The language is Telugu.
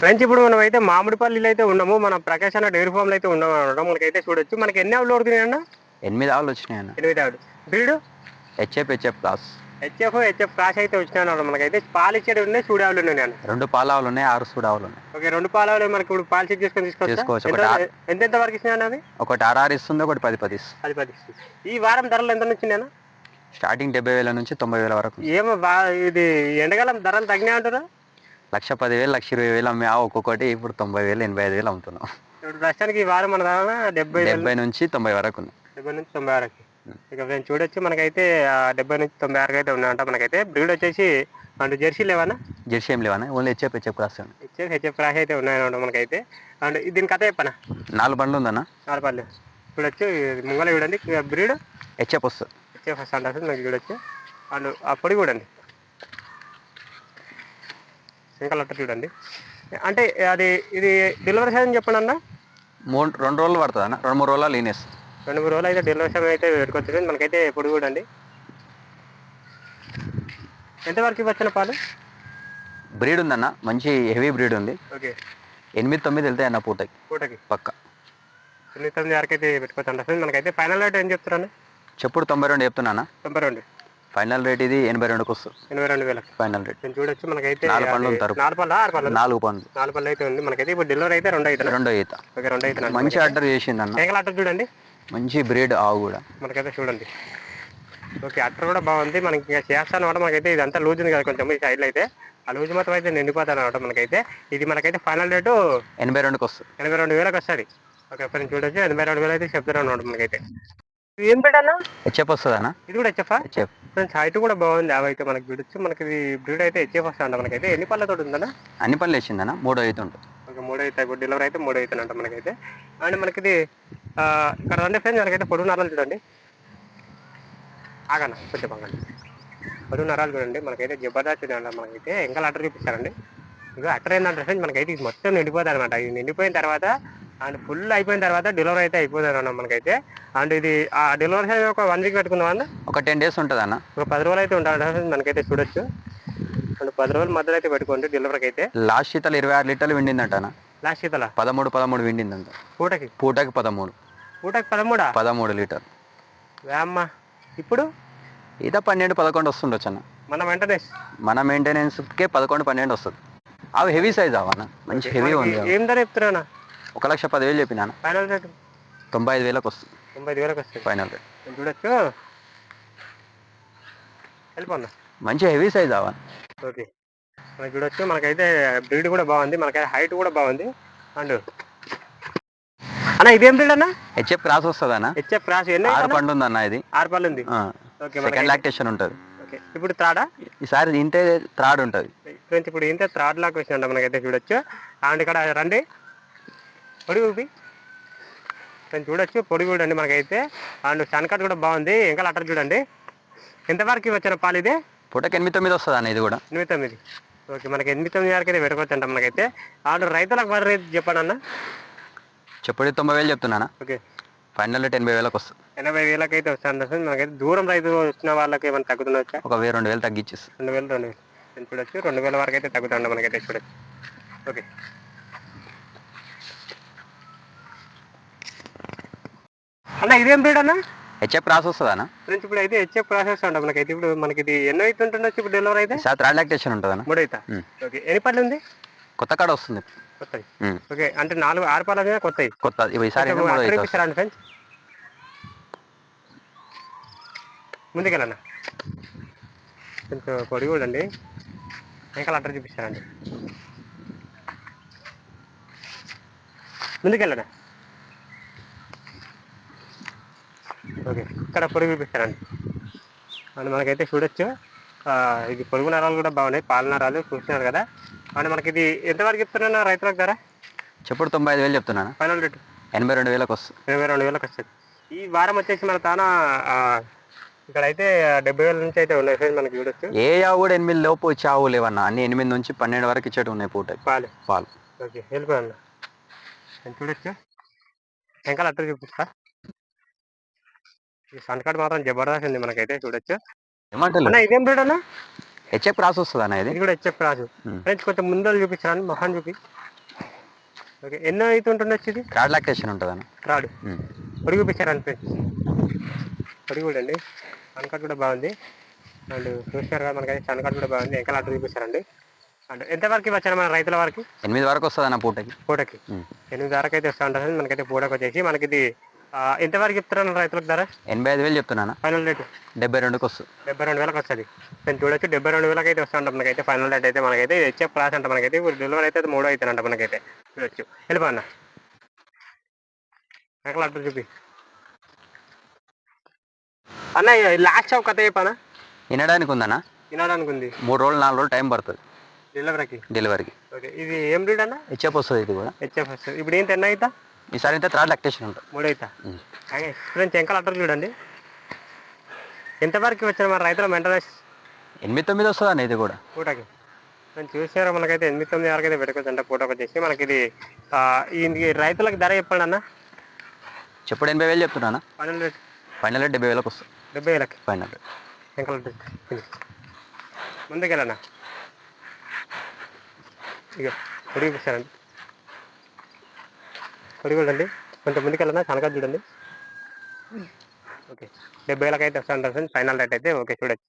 ఫ్రెండ్స్ ఇప్పుడు మనం అయితే మామిడిపల్లిలో అయితే ఉన్నాము మన ప్రకాశ్ అన్న డైరీ ఫామ్లో అయితే ఉన్నాం అనమాట. మనకైతే చూడొచ్చు. మనకి ఎన్ని ఆవులు అన్న? ఎనిమిది ఆవులు వచ్చినాయి అన్న. ఎనిమిది ఆవులు. Breed? HF HF class. HF HF cross అయితే వచ్చినాయి అన్నమాట మనకైతే పాలు ఇచ్చేది ఉన్నాయి చూడే ఆవులు ఉన్నాయి అన్న. రెండు పాల ఆవులు ఉన్నాయి ఆరు సూడ ఆవులు ఉన్నాయి. ఓకే రెండు పాలు ఆవులు మనకి ఇప్పుడు పాలు చెక్ చేసుకొని తీసుకోవచ్చు. ఎంత ఎంత వరకు ఇచ్చినాయి అన్న అది ఒకటి ఆర్ఆర్ ఇస్తుంది ఒకటి పది పది పది ఇస్తుంది. ఈ వారం ధరలు ఎంత నుంచి స్టార్టింగ్ డెబ్బై వేల నుంచి తొంభై వేల వరకు. ఏమో ఇది ఎండకాలం ధరలు తగ్గినాయి అంటారా? లక్ష పదివేలు లక్ష ఇరవై వేలు అమ్మే ఆవు ఒక్కొక్కటి ఇప్పుడు తొంభై వేలు ఎనభై ఐదు వేలు అమ్ముతున్నాం. ఇప్పుడు ప్రస్తుతానికి ఈ వారం మన డెబ్బై డెబ్బై నుంచి తొంభై వరకు డెబ్బై నుంచి తొంభై వరకు. ఇక నేను చూడొచ్చు మనకైతే ఆ, డెబ్బై నుంచి తొంభై వరకు అయితే ఉన్నాయంట. మనకైతే బ్రీడ్ వచ్చేసి అండ్ జెర్సీ లేవన్నా జెర్సీ ఏం లేవన్నా only HF HF class HF HF cross అయితే ఉన్నాయన్నమాట మనకైతే. అండ్ దీని కథ చెప్పనా? నాలుగు బండ్లు ఉందన్న. నాలుపల్లి చూడొచ్చు ఇది ముంగల చూడండి. బ్రీడ్? హెచ్ఎఫ్ వస్తుంది. హెచ్ఎఫ్ ఫస్ట్ అంటారు చూడొచ్చు. అండ్ ఆ పొడి చూడండి సింకల్ అట్ట చూడండి. అంటే అది ఇది డెలివరీ సైజ్ చెప్పండి అన్న? మూడు రెండు రోజులు పడుతుంది అన్న రెండు మూడు రోజులు లీనేస్ రెండు మూడు రోజులు అయితే డెలివరీ సమయం అయితే పెట్టుకొచ్చింది మనకైతే పొడి చూడండి. ఎంతవరకు వచ్చిన పాలు? బ్రీడ్ ఉందన్న. మంచి హెవీ బ్రీడ్ ఉంది. ఓకే. ఎనిమిది తొమ్మిది వెళ్తాయి అన్న పూటకి పూటకి? పక్క. తొమ్మిది తొమ్మిది వరకు అయితే పెట్టుకోవచ్చు అంటారు మనకైతే ఫైనల్ రేట్ ఏం చెప్తారని చెప్పుడు తొంభై రెండు చెప్తున్నా తొంభై రెండు. ఫైనల్ రేట్ ఇది ఎనభై రెండుకి వస్తుంది. ఎనభై రెండు వేలకు. Final rate. నేను చూడొచ్చు మనకైతే నాలుగు అది ఉంటారు. నాలుగు పళ్ళు ఆరు పళ్ళు నాలుగు పండ్లు. నాలుగు పళ్ళు అయితే ఉంది. మనకైతే ఇప్పుడు డెలివరీ అయితే రెండు అవుతుంది రెండో ఈత ఓకే రెండు అవుతుంది మంచి ఆర్డర్ చేసింది అన్న ఏకల అట్టర్ చూడండి. మంచి బ్రీడ్ ఆవు కూడా. మనకైతే చూడండి. ఓకే అట్టర్ కూడా బాగుంది. మనకి ఇంకా చేస్తాను అనమాట మనకైతే ఇదంతా లూజ్ ఉంది కదా కొంచెం ఈ సైడ్లో అయితే. ఆ లూజ్ మొత్తం అయితే నిండిపోతాను అనమాట మనకైతే. ఇది మనకైతే ఫైనల్ రేటు ఎనభై రెండుకి వస్తుంది. ఎనభై రెండు వేలకు వస్తుంది. ఓకే ఫ్రెండ్ చూడొచ్చు. ఎనభై రెండు వేలు అయితే చెప్తాను అనమాట మనకైతే. ఏం హెచ్ఎఫ్ అన్న ఇది కూడా హెచ్ఎఫా? హెచ్ఎఫ్. ఫ్రెండ్స్ హైట్ కూడా బాగుంది. అవి అయితే మనకి మనకి ఇది బ్రీడ్ అయితే హెచ్ఎఫ్ వస్తుంది మనకైతే. ఎన్ని పళ్ళతో ఉందన్నా? అన్ని పనులు వేసిందన్న మూడో ఈత ఉంటుంది మూడు అయితే డెలివరీ అయితే మూడు అవుతుందంట మనకైతే. అండ్ ఇక్కడ రండి ఫ్రెండ్స్ మనకైతే పొడుగు నరాలు చూడండి. ఆగన్న కొంచెం ఆగండి. పొడుగు నరాలు చూడండి మనకైతే జబర్దస్త్ అంట మనకైతే. ఇంకా అటర్ చూపిస్తారండి. ఇంకా అటర్ ఏంటంటే ఫ్రెండ్స్ మనకైతే ఇది మొత్తం నిండిపోతుంది అనమాట ఇది నిండిపోయిన తర్వాత అండ్ ఫుల్ అయిపోయిన తర్వాత డెలివరీ అయితే అయిపోతుంది అన్న మనకైతే. అండ్ ఇది ఆ డెలివరీ అనేది ఒక వన్ వీక్ పెట్టుకుందాం అన్న? ఒక టెన్ డేస్ ఉంటుంది అన్న. ఒక పది రోజులు అయితే ఉంటుంది మనకైతే చూడొచ్చు. అండ్ పది రోజుల మధ్యలో అయితే పెట్టుకోండి డెలివరీకి అయితే. లాస్ట్ శీతలు ఇరవై ఆరు లీటర్లు విండిందంట అన్న. లాస్ట్ శీతల? పదమూడు పదమూడు విండిందంట. పూటకి? పూటకి పదమూడు. పూటకి పదమూడా? పదమూడు లీటర్. వేమ్మ. ఇప్పుడు? ఈత పన్నెండు పదకొండు వస్తుండొచ్చు అన్న. మన వెంటనే మన మెయింటెనెన్స్కే పదకొండు పన్నెండు వస్తుంది. అవి హెవీ సైజ్ అవన్న మంచి హెవీ ఉంది ఏం ధర చెప్తున్నా ఒక లక్ష పదివేలు చెప్పిన ఫైనల్ రేట్? తొంభై ఐదు వేలకు వస్తుంది. తొంభై ఐదు వేలకు వస్తుంది. Final rate. చూడొచ్చు వెళ్ళిపోన్నా మంచి హెవీ సైజ్ అవన్న ఓకే. మనకి చూడొచ్చు మనకైతే బ్రీడ్ కూడా బాగుంది మనకైతే హైట్ కూడా బాగుంది. అండ్. అన్న ఇదేం బ్రీడ్ అన్న? హెచ్ఎఫ్ క్రాస్ వస్తుంది అన్న హెచ్ఎఫ్ క్రాస్. ఎన్ని ఆరు? పండు ఉంది అన్న ఇది. ఆరు పళ్ళు ఉంది. ఓకే సెకండ్ మనకి లాక్టేషన్ ఉంటుంది. ఓకే. ఇప్పుడు త్రాడా? ఈసారి ఇంతే థర్డ్ ఉంటుంది. ఫ్రెండ్స్ ఇప్పుడు ఇంత త్రాడ్ లాక్ వచ్చిందంట మనకైతే చూడొచ్చు అండ్ ఇక్కడ రండి. పొడి ఊపి ఫ్రెండ్స్ చూడొచ్చు పొడి చూడండి మనకైతే. అండ్ సన్కట్ కూడా బాగుంది. ఇంకా అట్టర్ చూడండి. ఎంతవరకు వచ్చిన పాలు ఇది? పూటకి ఎనిమిది తొమ్మిది వస్తుంది అన్న ఇది కూడా? ఎనిమిది తొమ్మిది. ఓకే మనకి ఎనిమిది తొమ్మిది వరకు అయితే పెట్టుకోవచ్చు అంట మనకైతే. అండ్ రైతులకు వరి రేట్ చెప్పండి అన్న. చెప్పుడు తొంభై వేలు చెప్తున్నానా ఓకే. ఫైనల్ రేట్ ఎనభై వేలకు వస్తుంది. ఎనభై వేలకు అయితే వస్తుంది ఫ్రెండ్స్ మనకైతే దూరం రైతు వచ్చిన వాళ్ళకి ఏమైనా తగ్గుతుండొచ్చా ఒక వెయ్యి రెండు వేలు తగ్గించేస్తుంది రెండు వేలు రెండు వేలు. చూడొచ్చు. రెండు వేల వరకు అయితే తగ్గుతుండ మనకైతే చూడొచ్చు. ఓకే. అన్న ఇదేం బ్రీడ్ అన్న? హెచ్ఎఫ్ వస్తుంది అన్న ఫ్రెండ్స్ ఇప్పుడు అయితే హెచ్ఎఫ్ ప్రాసెస్ అంట మనకైతే. ఇప్పుడు మనకి ఇది ఎన్నో అయితే ఉంటుండొచ్చు? ఇప్పుడు డెలివరీ అయితే? ఈసారి థర్డ్ లాక్టేషన్ ఉంటుంది అన్న మూడు ఉమ్. ఓకే ఎన్ని పళ్ళు ఉంది? కొత్త కాడ వస్తుంది. కొత్తవి ఉమ్. ఓకే అంటే నాలుగు ఆరు పళ్ళ మీద కొత్తవి కొత్త ఈసారి. రండి ఫ్రెండ్స్? ముందుకెళ్ళన్న కొంచెం పొడి చూడండి ఇంకా అట్టర్ చూపిస్తారండి ముందుకెళ్ళనా? ఓకే. ఇక్కడ పొడుగు చూపిస్తారండి. అండ్ మనకైతే చూడొచ్చు. ఇది పొడుగు నరాలు కూడా బాగున్నాయి. పాల నరాలు చూస్తున్నారు కదా. అండ్ మనకి ఇది ఎంతవరకు చెప్తున్నా రైతులకు ధర? చెప్పుడు తొంభై ఐదు వేలు చెప్తున్నాను. Final rate? ఎనభై రెండు వేలకు వస్తుంది ఇరవై రెండు వేలకు వస్తుంది. ఈ వారం వచ్చేసి మన తాన ఇక్కడ అయితే డెబ్బై వేల నుంచి అయితే ఉన్నాయి మనకి చూడొచ్చు. ఏ ఆవు కూడా ఎనిమిది లోపు వచ్చే ఆవు లేవన్న. అన్ని ఎనిమిది నుంచి పన్నెండు వరకు ఇచ్చేటి ఉన్నాయి పూటకి. పాలు? పాలు. ఓకే. వెళ్ళిపోయాను చూడొచ్చు. వెంకాల అట్టర్ చూపిస్తా. సంతకాడు మాత్రం జబర్దస్త్ ఉంది మనకైతే చూడొచ్చు. ఏమంటారు అన్న ఇదేం బ్రీడ్ అన్న? హెచ్ఎఫ్ క్రాస్ వస్తుంది అన్న ఇది? ఇది కూడా హెచ్ఎఫ్ రాజు ఉమ్. ఫ్రెండ్స్ కొంచెం ముందర చూపించాను మొహం చూపి. ఓకే ఎన్నో అయితే ఉంటుండొచ్చు ఇది? క్రాడ్ లాక్టేషన్ ఉంటుంది అన్న రాడు ఉమ్. పొడి చూపించారు ఫ్రెండ్స్. పొడి కూడా అండి సన్కట్ కూడా బాగుంది. అండ్ చూసారు కదా మనకైతే సన్కట్ కూడా బాగుంది. ఇంకా అటు చూపిస్తారండి. అండ్ ఎంతవరకు వచ్చారు మన రైతుల వారికి? ఎనిమిది వరకు వస్తుంది అన్న పూటకి. పూటకి. ఉమ్. ఎనిమిది వరకు అయితే వస్తూ ఉంటుంది మనకైతే పూటకి వచ్చేసి మనకి ఇది ఆ, ఎంతవరకు చెప్తారు రైతులకు ధర? ఎనభై ఐదు వేలు చెప్తున్నాను. ఫైనల్ రేటు డెబ్బై రెండుకి వస్తుంది డెబ్బై రెండు వేలకు వస్తుంది. నేను చూడొచ్చు డెబ్బై రెండు వేలకు అయితే వస్తా ఉంటాం మనకైతే. ఫైనల్ రేట్ అయితే మనకైతే ఇది హెచ్ఎఫ్ క్లాస్ అంట మనకైతే. ఇప్పుడు డెలివరీ అయితే మూడో అవుతానంట మనకైతే. చూడొచ్చు. వెళ్ళిపో అన్న. ఎక్కడ అట్టు చూపి. అన్న లాస్ట్ షాప్ కథ చెప్పానా? వినడానికి ఉందన్న? వినడానికి ఉంది. మూడు రోజులు నాలుగు రోజులు టైం పడుతుంది. డెలివరీకి డెలివరీకి ఓకే ఇది ఏం రీడ్ అన్న? హెచ్ఎఫ్ వస్తుంది ఇది కూడా. హెచ్ఎఫ్ వస్తుంది. ఇప్పుడు ఏంటి ఎన్న అవుతా? ఈసారి అయితే థర్డ్ లాక్టేషన్ ఉంటుంది. మూడు అవుతా ఉమ్. అలాగే ఫ్రెండ్స్ ఎంకల్ అట్టర్ చూడండి. ఎంతవరకు వచ్చిన మన రైతుల మెయింటెనెన్స్ ఎనిమిది తొమ్మిది వస్తుంది అన్న ఇది కూడా. పూటకి. నేను చూసారా? మనకైతే ఎనిమిది తొమ్మిది వరకు అయితే పెట్టుకోవచ్చు అంటే పూటకు వచ్చేసి మనకి ఇది రైతులకు ధర చెప్పండి అన్న. చెప్పుడు ఎనభై వేలు చెప్తున్నాను రేట్? ఫైనల్ రేట్ డెబ్బై వేలకు వస్తుంది. డెబ్బై వేలకి? Final rate. ఎంకల్ ముందుకెళ్ళన్నా ఇక పొడి కూడా అండి కొంచెం ముందుకెళ్ళన్నా కనక చూడండి. ఓకే. డెబ్బై వేలకి అయితే వస్తాను ఫైనల్ రేట్ అయితే ఓకే చూడొచ్చు.